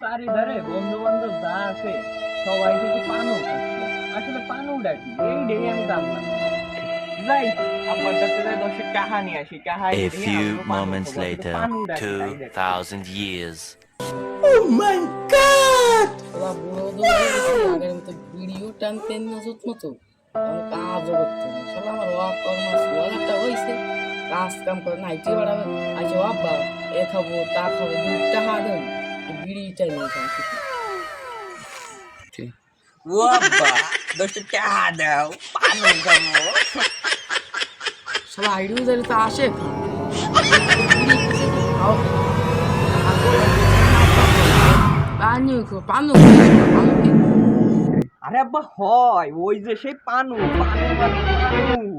চারিধারে বন্ধু বান্ধব যা আছে সবাই কিন্তু পানও খাচ্ছে আসলে পানুটা কি এই ডেকে আমি জানলাম যাই কাছে যাই আসি। A few moments later, 2,000 years. গেছে, আগের মতো ভিডিও টানতেন না যত মতো আমি কাজও করতেন না। শালা আমার ওয়াক কর্ম সোয়াল হয়েছে কাজ কাম করে নাইটি বাড়াবে। এ খাব তা খাব হাত বিড়ি চাই নিয়ে যান ও আব্বা দশটা কাহা দাও পানু খাব শালা আইডিও দিলে তো আসে পানু পানু আরে আব্বা হয় ওই যে সেই পানু পানু পানু।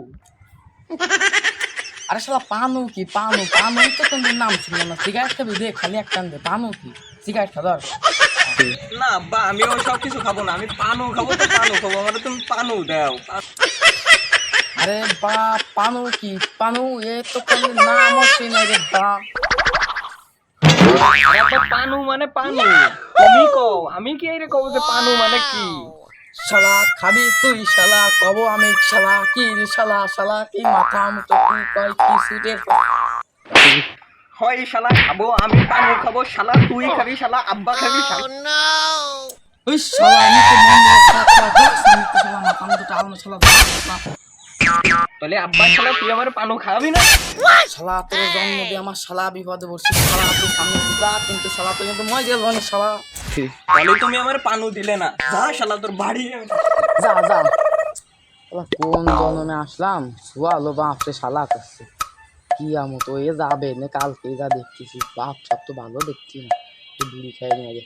আরে শালা পানু কি পানু পানু তো তোর নাম ছিল না। সিগারেট খাবি দে খালি একটা দে পানু কি? সিগারেট খা ধর। না আব্বা আমি ওই সব কিছু খাব না। আমি পানু খাব তো পানু খাব আমার তুমি পানু দাও। আরে বা পানু কি? পানু এ তো কোনো নাম হচ্ছে না রে বা। আরে আব্বা পানু মানে পানু। তুমি কও আমি কি এর কও যে পানু মানে কি? শালা খাবি তুই শালা কব আমি শালা কি শালা শালা কি মাথা মতো কি কয় কি সুটে হয় শালা খাব আমি পানি খাব শালা তুই খাবি শালা আব্বা খাবি শালা। ওই শালা আমি তো মন দিয়ে শালা মাথা আমি তো শালা তাহলে আব্বা শালা তুই আমার পানু খাবি না? শালা তোর জন্ম দিয়ে আমার শালা বিপদে পড়ছি শালা তুই সামনে যা কিন্তু শালা তুই কিন্তু গেল না শালা। তাহলে তুমি আমার পানু দিলে না। যা শালা তোর বাড়ি। যা যা। শালা কোন জন্মে আসলাম? শুয়ালো বাপরে শালা করছে। কি আমো তো এ যাবে না কালকে যা দেখতেছি। বাপ সব তো ভালো দেখছি না। একটু বিড়ি খাই নিয়ে আগে।